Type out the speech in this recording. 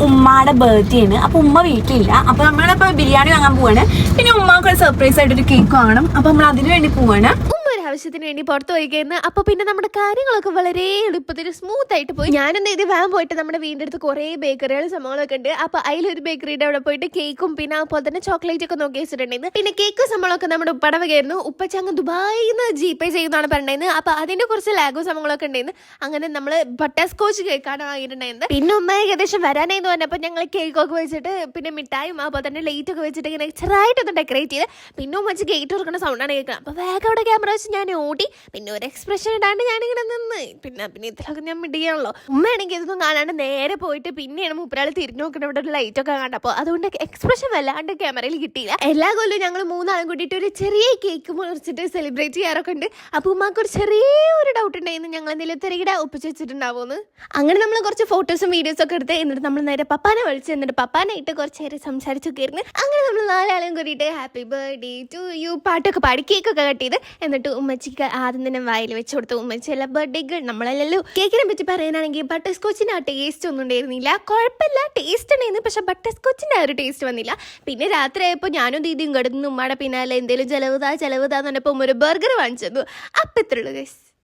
ഉമ്മയുടെ ബർത്ത്ഡേ ആണ്. അപ്പൊ ഉമ്മ വീട്ടിലില്ല. അപ്പൊ നമ്മളിപ്പോ ബിരിയാണി വാങ്ങാൻ പോവാണ്. പിന്നെ ഉമ്മക്ക് ഒരു സർപ്രൈസ് ആയിട്ട് ഒരു കേക്ക് വാങ്ങണം അപ്പൊ നമ്മൾ അതിനു വേണ്ടി പോവാണ്. ആവശ്യത്തിന് വേണ്ടി പുറത്ത് പോയിക്കായിരുന്നു അപ്പൊ പിന്നെ നമ്മുടെ കാര്യങ്ങളൊക്കെ വളരെ എളുപ്പത്തിൽ സ്മൂത്ത് ആയിട്ട് പോയി. ഞാനെന്ത് ഇത് വാൻ പോയിട്ട് നമ്മുടെ വീടിന്റെ അടുത്ത് കുറേ ബേക്കറികളും സംഭവങ്ങളൊക്കെ ഉണ്ട്. അപ്പൊ അതിലൊരു ബേക്കറിയുടെ അവിടെ പോയിട്ട് കേക്കും പിന്നെ അതുപോലെ തന്നെ ചോക്ലേറ്റ് ഒക്കെ നോക്കി വെച്ചിട്ടുണ്ടായിരുന്നു. പിന്നെ കേക്ക് സംഭവങ്ങളൊക്കെ നമ്മുടെ ഉപ്പടവകയായിരുന്നു ഉപ്പച്ചങ്ങ് ദുബായിൽ നിന്ന് ജി പേ ചെയ്യുന്നതാണ് പറഞ്ഞിരുന്നത്. അപ്പൊ അതിന്റെ കുറച്ച് ലാഗും സംഭവങ്ങളൊക്കെ ഉണ്ടായിരുന്നു. അങ്ങനെ നമ്മൾ ബട്ടർ സ്കോച്ച് കേക്കാണ് വാങ്ങിയിട്ടുണ്ടായിരുന്നത്. പിന്നെ ഉമ്മ ഏകദേശം വരാനായിരുന്നു പറഞ്ഞപ്പോൾ ഞങ്ങൾ കേക്കൊക്കെ വെച്ചിട്ട് പിന്നെ മിഠായും അതുപോലെ തന്നെ ലൈറ്റ് ഒക്കെ വെച്ചിട്ട് ഇങ്ങനെ ചെറുതായിട്ടൊന്ന് ഡെക്കറേറ്റ് ചെയ്ത്. പിന്നെ ഉമ്മ വെച്ച് ഗേറ്റ് തുറക്കുന്ന സൗണ്ടാണ് കേൾക്കുന്നത് അപ്പോൾ വേഗം അവിടെ ക്യാമറ വെച്ച് ഞാൻ ഓടി പിന്നെ ഒരു എക്സ്പ്രഷൻ ഇടാണ്ട് ഞാനിങ്ങനെ നിന്ന്. പിന്നെ ഇതിലൊക്കെ ഞാൻ മിടിയാണല്ലോ. ഉമ്മയാണെങ്കിൽ ഇതൊന്നും കാണാണ്ട് നേരെ പോയിട്ട് പിന്നെയാണ് മൂപ്പരാൾ തിരിഞ്ഞു നോക്കുന്നത് ഇവിടെ ഒരു ലൈറ്റ് ഒക്കെ കണ്ടപ്പോൾ അതുകൊണ്ട് എക്സ്പ്രഷൻ വല്ലാണ്ട് ക്യാമറയിൽ കിട്ടിയില്ല. എല്ലാ കൊല്ലവും ഞങ്ങൾ മൂന്നാളും കൂടിയിട്ട് ഒരു ചെറിയ കേക്ക് മുറിച്ചിട്ട് സെലിബ്രേറ്റ് ചെയ്യാറൊക്കെ ഉണ്ട്. അപ്പോൾ ഉമ്മാക്ക് ഒരു ചെറിയ ഒരു ഡൗട്ട് ഉണ്ടായിരുന്നു. ഞങ്ങൾ എന്തെങ്കിലും തിരകിട ഒപ്പിച്ച് വെച്ചിട്ടുണ്ടാവുമെന്ന് അങ്ങനെ നമ്മൾ കുറച്ച് ഫോട്ടോസും വീഡിയോസും ഒക്കെ എടുത്ത് എന്നിട്ട് നമ്മൾ നേരെ പപ്പാനെ വിളിച്ച് എന്നിട്ട് പപ്പാനായിട്ട് കുറച്ച് നേരം സംസാരിച്ചൊക്കെ കയറുന്നു അങ്ങനെ നമ്മൾ നാലാളും കൂടിയിട്ട് ഹാപ്പി ബർത്ത്ഡേ ടു യു പാട്ടൊക്കെ പാടി കേക്കൊക്കെ കട്ട് ചെയ്ത് എന്നിട്ട് ഉമ്മച്ചിക്ക് ആദ്യം തന്നെ വായിൽ വെച്ച് കൊടുത്തു. ഉമ്മച്ചി അല്ല ബർത്ത്ഡേ ഗേൾ നമ്മളല്ലല്ലോ. കേക്കിനെ പറ്റി പറയാനാണെങ്കിൽ ബട്ടർ സ്കോച്ചിന് ആ ടേസ്റ്റ് ഒന്നും ഉണ്ടായിരുന്നില്ല. കുഴപ്പമില്ല ടേസ്റ്റ് ഉണ്ടായിരുന്നു. പക്ഷെ ബട്ടർ സ്കോച്ചിന്റെ ആ ഒരു ടേസ്റ്റ് വന്നില്ല. പിന്നെ രാത്രി ആയപ്പോൾ ഞാനും ദീദിയും കിടന്നു ഉമ്മയുടെ പിന്നാലെ എന്തെങ്കിലും ചെലവ് താ ചെലവ് താന്ന് പറഞ്ഞപ്പോൾ ഒരു ബർഗർ വാങ്ങിച്ചു തന്നു. അപ്പം ഇത്രയുള്ളൂ ഗൈസ്